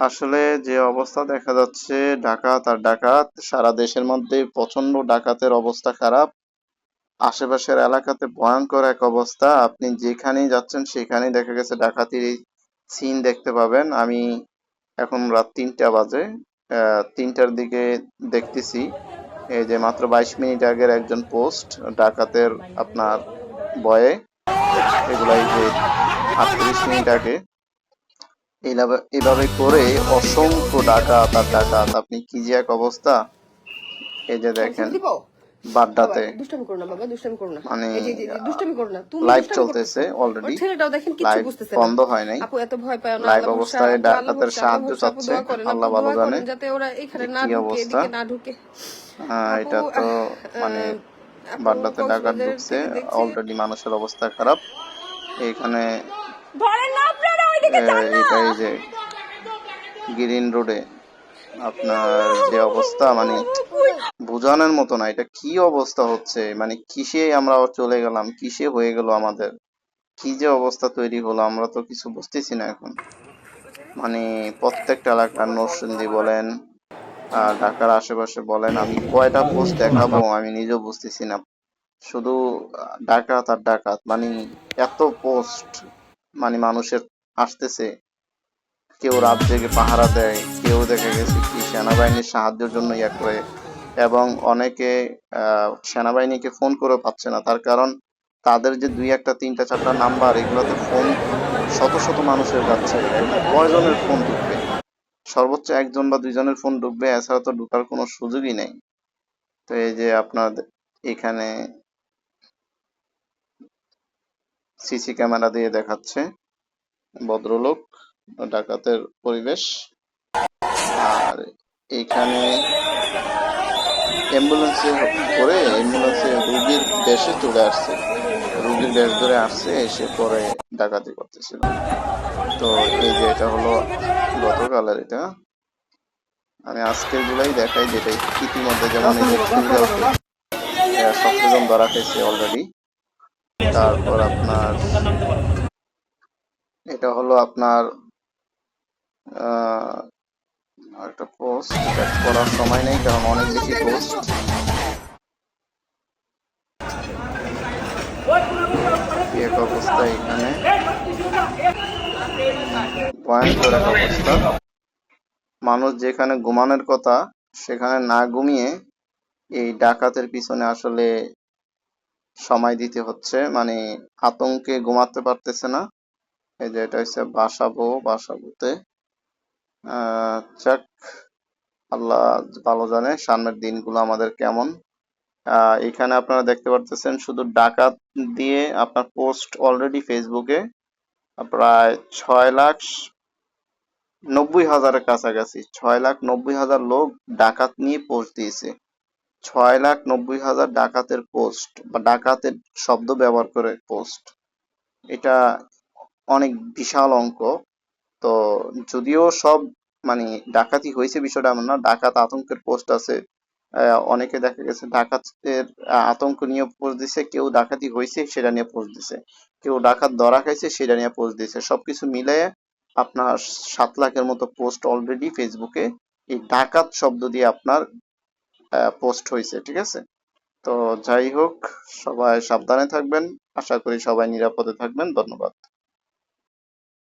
আসলে যে অবস্থা দেখা যাচ্ছে, ডাকাত আর ডাকাত, সারা দেশের মধ্যে প্রচণ্ড ডাকাতের অবস্থা খারাপ। আশেপাশের এলাকাতে ভয়ঙ্কর এক অবস্থা। আপনি যেখানেই যাচ্ছেন, সেখানেই দেখা গেছে ডাকাতির সিন দেখতে পাবেন। আমি এখন রাত তিনটা বাজে। তিনটার দিকে দেখতেছি। এই যে মাত্র বাইশ মিনিট আগের একজন পোস্ট, ডাকাতের আপনার বয়ে এগুলাই যে আটত্রিশ মিনিট আগে। এইভাবে এভাবে করে অসংখ্য ডাকাত আর ডাকাত আপনি কি যে এক অবস্থা? এই যে দেখেন বাড্ডাতে। দুষ্টামি করো না বাবা দুষ্টামি করো না। মানে দুষ্টামি করো না তুমি লাইভ চলতেছে অলরেডি ছেলেটাও দেখেন বন্ধ হয় নাই। আপু এত ভয় পায় না লাইভ অবস্থায় ডাকাতের সাহায্য চাচ্ছে আল্লাহ ভালো জানে। যাতে ওরা এখানে না কি ঢুকে অবস্থা? এদিকে না ঢুকে। আহ, এটা তো মানে বাড্ডাতে ডাকাত ঢুকছে অলরেডি মানুষের অবস্থা খারাপ। এখানে ধরেন না যে গ্রিন রোডে আপনার যে অবস্থা মানে বোঝানোর মতো না এটা কি অবস্থা হচ্ছে? মানে কিসে আমরা চলে গেলাম? কিসে হয়ে গেল আমাদের? কি যে অবস্থা তৈরি হলো আমরা তো কিছু বুঝতেছি না এখন। মানে প্রত্যেকটা এলাকার নরসিংদী বলেন আর ঢাকার আশেপাশে বলেন আমি কয়টা পোস্ট দেখাবো আমি নিজেও বুঝতেছি না। শুধু ডাকাত আর ডাকাত মানে এত পোস্ট মানে মানুষের আসতেছে কেউ রাত জেগে পাহারা দেয়, কেউ দেখা গেছে কি সেনাবাহিনীর সাহায্যের জন্য ইয়া করে এবং অনেকে সেনাবাহিনীকে ফোন করে পাচ্ছে না। তার কারণ তাদের যে দুই একটা, তিনটা, চারটা নাম্বার, এগুলোতে ফোন শত শত মানুষের যাচ্ছে কয়জনের ফোন ঢুকবে? সর্বোচ্চ একজন বা দুইজনের ফোন ঢুকবে, এছাড়া তো ঢুকার কোনো সুযোগই নেই। তো এই যে আপনার এখানে সিসি ক্যামেরা দিয়ে দেখাচ্ছে। ভদ্রলোক, ডাকাতের পরিবেশ। আর এখানে অ্যাম্বুলেন্সে করে অ্যাম্বুলেন্সে রুগীর দেশে চলে আসছে। রুগীর দেশ ধরে আসছে, এসে পরে ডাকাতি করতেছিল। তো এই যে এটা হলো গতকালের এটা। আমি আজকের গুলাই দেখাই যেটা ইতিমধ্যে যেমন যে ধরা খাইছে অলরেডি তারপর আপনার এটা হলো আপনার একটা পোস্ট করার সময় নেই, কারণ অনেক বেশি পোস্ট এক অবস্থা এখানে। ভয়ঙ্কর এক অবস্থা। মানুষ যেখানে ঘুমানোর কথা, সেখানে না ঘুমিয়ে এই ডাকাতের পিছনে আসলে সময় দিতে হচ্ছে। মানে আতঙ্কে ঘুমাতে পারতেছে না। এই যে এটা হচ্ছে বাসাবো বাসাবোতে যাক, আল্লাহ ভালো জানে সামনের দিনগুলো আমাদের কেমন। এখানে আপনারা দেখতে পারতেছেন শুধু ডাকাত দিয়ে আপনার পোস্ট অলরেডি ফেসবুকে প্রায় ছয় লাখ নব্বই হাজারের কাছাকাছি, ছয় লাখ নব্বই হাজার লোক ডাকাত নিয়ে পোস্ট দিয়েছে। ছয় লাখ নব্বই হাজার ডাকাতের পোস্ট বা ডাকাতের শব্দ ব্যবহার করে পোস্ট। এটা অনেক বিশাল অঙ্ক। তো যদিও সব মানে ডাকাতি হয়েছে বিষয়টা এমন না, ডাকাত আতঙ্কের পোস্ট আছে। অনেকে দেখা গেছে ডাকাতের আতঙ্ক নিয়ে পোস্ট দিছে, কেউ ডাকাতি হয়েছে সেটা নিয়ে পোস্ট দিছে। কেউ ডাকাত ধরা খাইছে সেটা নিয়ে পোস্ট দিছে। সবকিছু মিলে আপনার সাত লাখের মতো পোস্ট অলরেডি ফেসবুকে এই ডাকাত শব্দ দিয়ে আপনার পোস্ট হয়েছে, ঠিক আছে? তো যাই হোক, সবাই সাবধানে থাকবেন। আশা করি সবাই নিরাপদে থাকবেন। ধন্যবাদ।